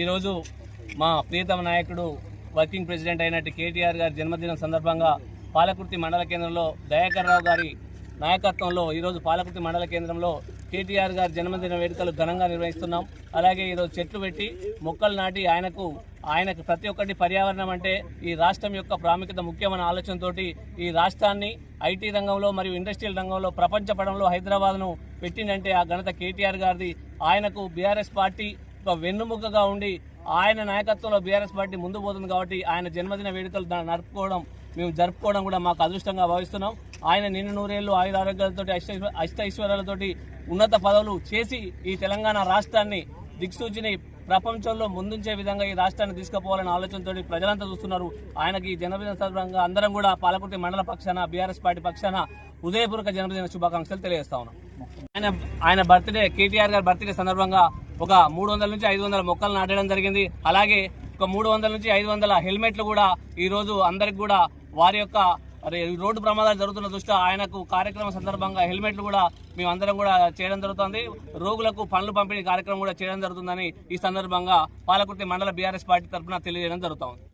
ఈరోజు మా ప్రియతమ నాయకుడు వర్కింగ్ ప్రెసిడెంట్ అయినట్టు కేటీఆర్ గారి జన్మదినం సందర్భంగా పాలకుర్తి మండల కేంద్రంలో దయాకర్ రావు గారి నాయకత్వంలో ఈరోజు పాలకుర్తి మండల కేంద్రంలో కేటీఆర్ గారి జన్మదిన వేడుకలు ఘనంగా నిర్వహిస్తున్నాం. అలాగే ఈరోజు చెట్లు పెట్టి మొక్కలు నాటి ఆయనకు ఆయనకు ప్రతి ఒక్కటి పర్యావరణం అంటే ఈ రాష్ట్రం యొక్క ప్రాముఖ్యత ముఖ్యమైన ఆలోచనతోటి ఈ రాష్ట్రాన్ని ఐటీ రంగంలో మరియు ఇండస్ట్రియల్ రంగంలో ప్రపంచ పడంలో హైదరాబాద్ను పెట్టిందంటే ఆ ఘనత కేటీఆర్ గారిది. ఆయనకు బీఆర్ఎస్ పార్టీ ఒక వెన్నుముకగా ఉండి ఆయన నాయకత్వంలో బీఆర్ఎస్ పార్టీ ముందు పోతుంది కాబట్టి ఆయన జన్మదిన వేడుకలు నడుపుకోవడం మేము జరుపుకోవడం కూడా మాకు అదృష్టంగా భావిస్తున్నాం. ఆయన నిన్ను నూరేళ్ళు ఆయుర ఆరోగ్యాలతో అష్ట అష్టైశ్వర్యాలతోటి ఉన్నత పదవులు చేసి ఈ తెలంగాణ రాష్ట్రాన్ని దిక్సూచిని ప్రపంచంలో ముందుంచే విధంగా ఈ రాష్ట్రాన్ని తీసుకుపోవాలనే ఆలోచనతో ప్రజలంతా చూస్తున్నారు. ఆయనకి జన్మదిన సందర్భంగా అందరం కూడా పాలకుర్తి మండల పక్షాన బీఆర్ఎస్ పార్టీ పక్షాన ఉదయపూర్వక జన్మదిన శుభాకాంక్షలు తెలియజేస్తా ఉన్నాం. ఆయన ఆయన బర్త్డే కేటీఆర్ గారి బర్త్డే సందర్భంగా ఒక మూడు వందల నుంచి ఐదు వందల మొక్కలు నాటడం జరిగింది. అలాగే ఒక మూడు వందల నుంచి ఐదు వందల హెల్మెట్లు కూడా ఈ రోజు అందరికి కూడా వారి యొక్క అరే రోడ్డు ప్రమాదాలు జరుగుతున్న దృష్ట్యా ఆయనకు కార్యక్రమం సందర్భంగా హెల్మెట్లు కూడా మేమందరం కూడా చేయడం జరుగుతుంది. రోగులకు పనులు పంపిణీ కార్యక్రమం కూడా చేయడం జరుగుతుందని ఈ సందర్భంగా పాలకుర్తి మండల బీఆర్ఎస్ పార్టీ తరఫున తెలియజేయడం జరుగుతుంది.